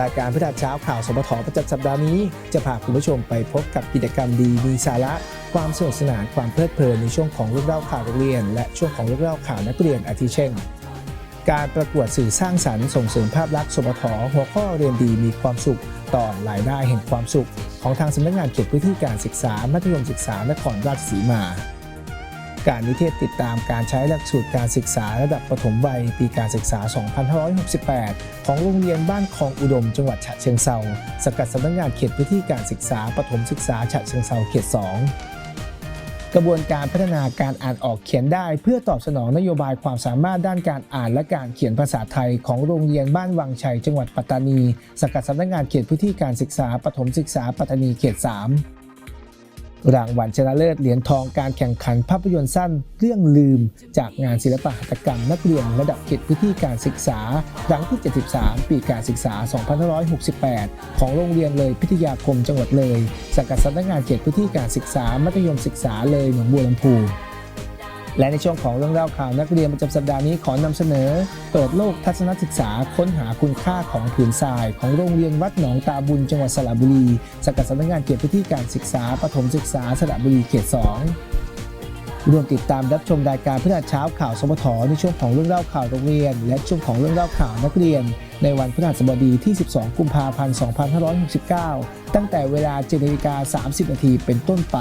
รายการพิธาเช้าข่าวสปทประจำสัปดาห์นี้ จะพาคุณผู้ชมไปพบกับกิจกรรมดีมีสาระ ความสนุกสนานความเพลิดเพลินในช่วงของเรื่องเล่าข่าวโรงเรียน และช่วงของเรื่องเล่าข่าวนักเรียนอาทิเช่น การประกวดสื่อสร้างสรรค์ส่งเสริมภาพลักษณ์สปทหัวข้อเรียนดีมีความสุขตอนรายได้แห่งความสุข ของทางสำนักงานเขตพื้นที่การศึกษามัธยมศึกษานครราชสีมา การนิเทศติดตามการใช้หลักสูตรการศึกษาระดับประถมวัย ปีการศึกษา 2568 ของโรงเรียนบ้านคลองอุดม จังหวัดฉะเชิงเซาสกัดสำนักงานเขตพื้นที่การศึกษาประถมศึกษาฉะเชิงเซาเขต 2กระบวนการพัฒนาการอ่านออกเขียนได้ เพื่อตอบสนองนโยบายความสามารถด้านการอ่านและการเขียนภาษาไทยของโรงเรียนบ้านวังชัยจังหวัดปัตตานี สกัดสำนักงานเขตพื้นที่การศึกษาประถมศึกษาปัตตานีเขต 3 รางวัลชนะเลิศเหรียญทองการแข่งขันภาพยนตร์สั้นเรื่องลืม จากงานศิลปหัตถกรรมนักเรียนระดับเขตพื้นที่การศึกษาครั้งที่ 73 ปีการศึกษา 2568 ของโรงเรียนเลยพิทยาคมจังหวัดเลย สังกัดสำนักงานเขตพื้นที่การศึกษามัธยมศึกษาเลยหนองบัวลำพู และในช่วงของเรื่องเล่าข่าวนักเรียนประจำสัปดาห์นี้ขอนำเสนอ เปิดโลกทัศนศึกษาค้นหาคุณค่าของผืนทราย ของโรงเรียนวัดหนองตาบุญจังหวัดสระบุรีสกัดสำนักงานเขตพื้นที่การศึกษาปฐมศึกษาสระบุรีเขต 2ร่วมติดตามรับชมรายการพิธาเช้าข่าวสมทในช่วงของเรื่องเล่าข่าวโรงเรียน และช่วงของเรื่องเล่าข่าวนักเรียน ในวันพฤหัสบดีที่ 12 กุมภาพันธ์ 2569 ตั้งแต่เวลา7นาฬิกา30 นาทีเป็นต้นไป